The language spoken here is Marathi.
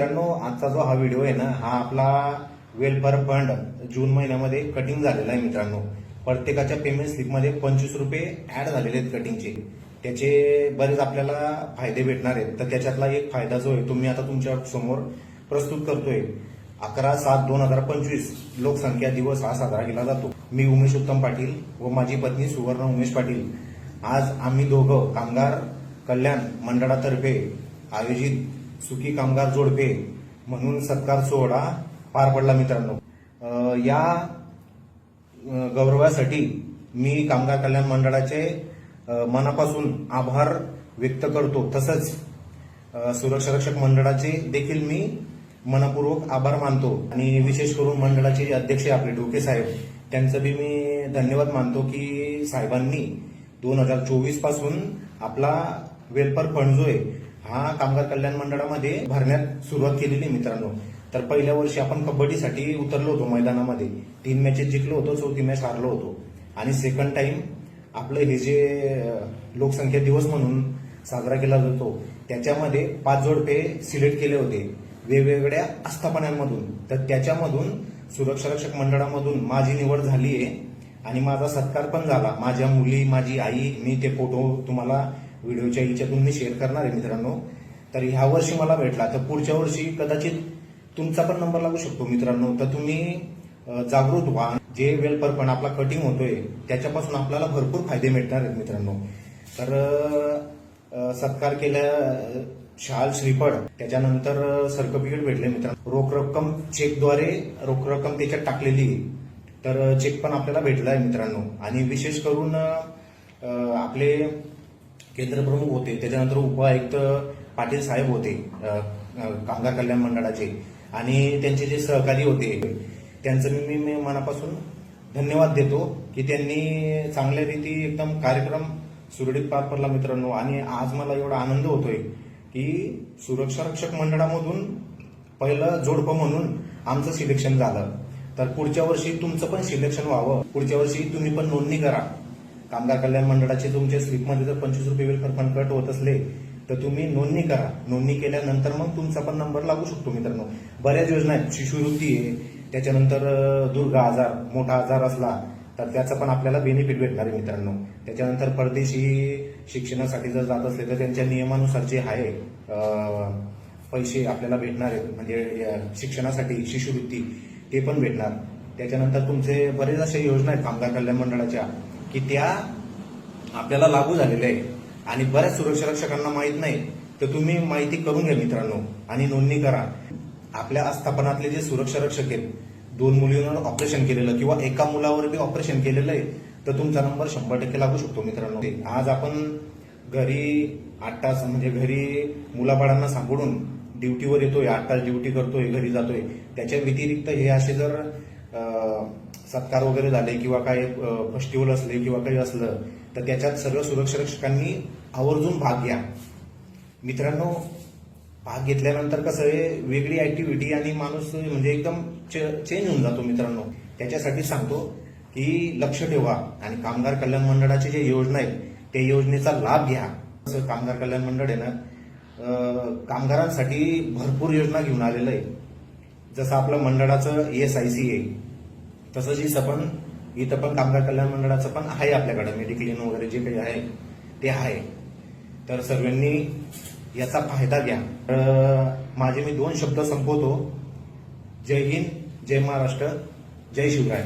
मित्रांनो आजचा जो हा व्हिडिओ आहे ना हा आपला वेलफेअर फंड जून महिन्यामध्ये कटिंग झालेला आहे मित्रांनो. प्रत्येकाच्या पेमेंट स्लिपमध्ये पंचवीस रुपये ऍड झालेले आहेत कटिंगचे त्याचे बरेच आपल्याला फायदे भेटणार आहेत. तर त्याच्यातला एक फायदा जो आहे तो मी आता तुमच्यासमोर प्रस्तुत करतोय. अकरा सात दोन हजार पंचवीस लोकसंख्या दिवस हा साजरा केला जातो. मी उमेश उत्तम पाटील व माझी पत्नी सुवर्ण उमेश पाटील. आज आम्ही दोघं कामगार कल्याण मंडळातर्फे आयोजित सुखी कामगार जोडपे म्हणून सत्कार सोहळा पार पडला मित्रांनो. या गौरवासाठी मी कामगार कल्याण मंडळाचे मनापासून आभार व्यक्त करतो. तसंच सुरक्षा रक्षक मंडळाचे देखील मी मनपूर्वक आभार मानतो. आणि विशेष करून मंडळाचे जे अध्यक्ष आपले ढोके साहेब त्यांचं बी मी धन्यवाद मानतो की साहेबांनी दोन हजार चोवीसपासून आपला वेलपर फंड जो आहे हा कामगार कल्याण मंडळामध्ये भरण्यात सुरुवात केलेली आहे मित्रांनो. तर पहिल्या वर्षी आपण कबड्डीसाठी उतरलो होतो मैदानामध्ये. तीन मॅचेस जिंकलो होतो चौथी मॅच हारलो होतो. आणि सेकंड टाइम आपलं हे जे लोकसंख्या दिवस म्हणून साजरा केला जातो त्याच्यामध्ये पाच जोडपे सिलेक्ट केले होते. वेगवेगळ्या आस्थापनांमधून. तर त्याच्यामधून सुरक्षा रक्षक मंडळामधून माझी निवड झाली आहे. आणि माझा सत्कार पण झाला. माझ्या मुली माझी आई मी ते फोटो तुम्हाला व्हिडिओच्या याच्यातून मी शेअर करणार आहे मित्रांनो. तर ह्या वर्षी मला भेटला. तर पुढच्या वर्षी कदाचित तुमचा पण नंबर लागू शकतो मित्रांनो. तर तुम्ही जागृत व्हा. जे वेलपर पण आपला कटिंग होतोय त्याच्यापासून आपल्याला भरपूर फायदे मिळणार आहेत मित्रांनो. तर सत्कार केल्या शाल श्रीफळ त्याच्यानंतर सर्टिफिकेट भेटले मित्रांनो. रोख रक्कम चेकद्वारे रोख रक्कम त्याच्यात टाकलेली तर चेक पण आपल्याला भेटला आहे मित्रांनो. आणि विशेष करून आपले केंद्रप्रमुख होते. त्याच्यानंतर उपायुक्त पाटील साहेब होते कामगार कल्याण मंडळाचे. आणि त्यांचे जे सहकारी होते त्यांचं मी मी मनापासून धन्यवाद देतो की त्यांनी चांगल्या रीती एकदम कार्यक्रम सुरळीत पार पडला मित्रांनो. आणि आज मला एवढा आनंद होतोय की सुरक्षा रक्षक मंडळामधून पहिलं जोडपं म्हणून आमचं सिलेक्शन झालं. तर पुढच्या वर्षी तुमचं पण सिलेक्शन व्हावं. पुढच्या वर्षी तुम्ही पण नोंदणी करा. कामगार कल्याण मंडळाचे तुमच्या स्लिपमध्ये जर पंचवीस रुपये वेळ फंड कट होत असले तर तुम्ही नोंदणी करा. नोंदणी केल्यानंतर मग तुमचा पण नंबर लागू शकतो मित्रांनो. बऱ्याच योजना आहेत. शिष्यवृत्ती आहे. त्याच्यानंतर दुर्ग दुर्गा आजार मोठा आजार असला तर त्याचा पण आपल्याला बेनिफिट भेटणार आहे मित्रांनो. त्याच्यानंतर परदेशी शिक्षणासाठी जर जात असले तर त्यांच्या नियमानुसार जे आहे पैसे आपल्याला भेटणार आहेत. म्हणजे शिक्षणासाठी शिष्यवृत्ती ते पण भेटणार. त्याच्यानंतर तुमचे बरेच अशा योजना आहेत कामगार कल्याण मंडळाच्या. की त्या आपल्याला लागू झालेल्या आहे आणि बऱ्याच सुरक्षा रक्षकांना माहीत नाही तर तुम्ही माहिती करून घ्या मित्रांनो आणि नोंदणी करा. आपल्या आस्थापनातले जे सुरक्षा रक्षक आहेत दोन मुलींवर ऑपरेशन केलेलं किंवा एका मुलावर बी ऑपरेशन केलेलं आहे तर तुमचा नंबर शंभर टक्के लागू शकतो मित्रांनो. आज आपण घरी आठ तास म्हणजे घरी मुलाबाळांना सांभाळून ड्युटीवर येतोय आठ तास ड्युटी करतोय घरी जातोय. त्याच्या व्यतिरिक्त हे असे जर सत्कार वगैरे झाले किंवा काही फेस्टिवल असले किंवा काही असलं तर त्याच्यात सर्व सुरक्षा रक्षकांनी आवर्जून भाग घ्या. मित्रांनो भाग घेतल्यानंतर कसं आहे वेगळी ऍक्टिव्हिटी आणि माणूस म्हणजे एकदम चेंज होऊन जातो मित्रांनो. त्याच्यासाठी सांगतो की लक्ष ठेवा आणि कामगार कल्याण मंडळाची जे योजना आहेत त्या योजनेचा लाभ घ्या. असं कामगार कल्याण मंडळ आहे ना कामगारांसाठी भरपूर योजना घेऊन आलेलं आहे. जसं आपलं मंडळाचं एस आय सी आहे. तसंच इथं पण इथं पण कामगार कल्याण मंडळाचं पण आहे आपल्याकडे मेडिक्लेम वगैरे जे काही आहे ते आहे. तर सर्वांनी याचा फायदा घ्या. तर माझे मी दोन शब्द संपवतो. जय हिंद जय महाराष्ट्र जय शिवराय.